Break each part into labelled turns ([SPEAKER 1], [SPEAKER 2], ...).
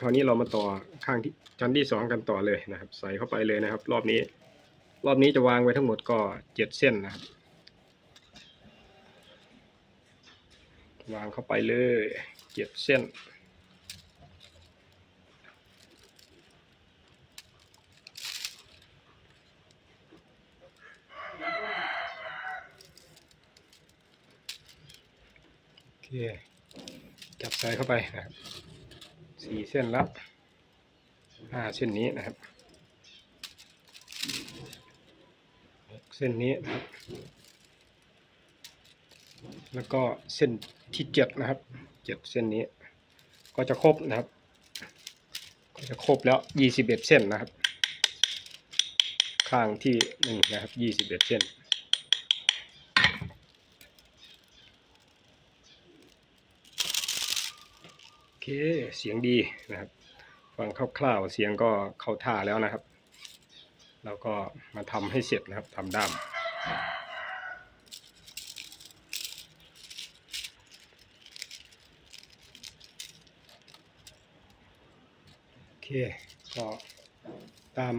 [SPEAKER 1] คราวนี้เรามาต่อข้างที่ชั้นที่สองกันต่อเลยนะครับ ใส่เข้าไปเลยนะครับ รอบนี้ รอบนี้จะวางไว้ทั้งหมดก็เจ็ดเส้นนะครับ วางเข้าไปเลยเจ็ดเส้นโอเคจับใส่เข้าไปนะครับ สี่เส้นแล้วห้าเส้นนี้นะครับหกเส้นนี้นะครับ แล้วก็เส้นที่เจ็ดนะครับเจ็ดเส้นนี้ ก็จะครบนะครับ ก็จะครบแล้วยี่สิบเอ็ดเส้นนะครับ ข้างที่หนึ่งนะครับยี่สิบเอ็ดเส้น เคเสียงดีนะครับ ฟังคร่าวๆเสียงก็เข้าท่าแล้วนะครับเราก็มาทำให้เสร็จนะครับทำด้ามโอเคก็ตาม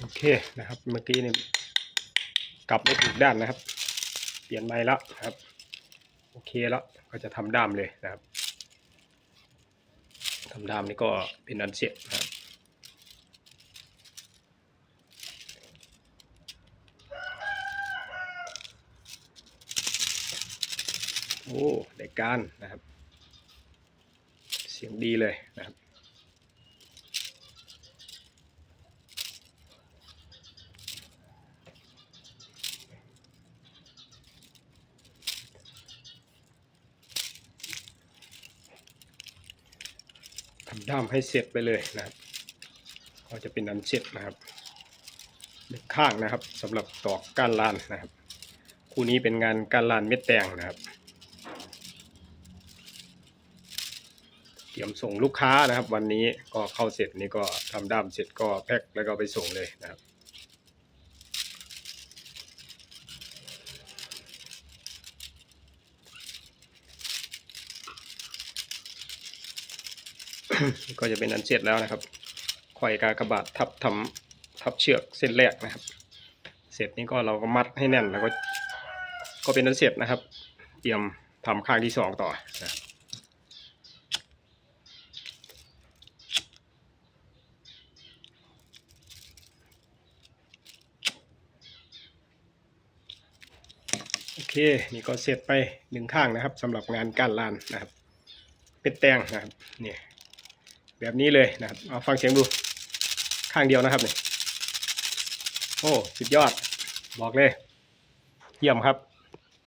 [SPEAKER 1] โอเคนะครับเมื่อกี้นี่กลับไม่ถูกด้านนะครับ เปลี่ยนไม้แล้วครับ โอเคแล้วก็จะทำด้ามเลยนะครับทำด้ามนี่ก็เป็นอันเสร็จนะครับโอ้ได้การนะครับ เสียงดีเลยนะครับ ด้ามให้เสร็จไปเลยนะครับ ก็จะเป็นอันเสร็จนะครับหนึ่งข้างนะครับสำหรับตอกก้านลานนะครับ คู่นี้เป็นงานก้านลานเม็ดแตงนะครับ เตรียมส่งลูกค้านะครับ วันนี้ก็เข้าเสร็จนี่ก็ทำด้ามเสร็จก็แพ็คแล้วก็ไปส่งเลยนะครับ ก็จะเป็นอันเสร็จแล้วนะครับคอยกากบาททับทำทับเชือกเส้นแรกนะครับ เสร็จนี้ก็เราก็มัดให้แน่นแล้วก็ ก็เป็นอันเสร็จนะครับ เตรียมทำข้างที่สองต่อนะโอเค นี่ก็เสร็จไปหนึ่งข้างนะครับสำหรับงานกานลานนะครับ เป็นแตงนะครับ เนี่ย แบบนี้เลยนะครับเอาฟังเสียงดูข้างเดียวนะครับเนี่ยโอ้สุดยอดบอกเลย เยี่ยมครับ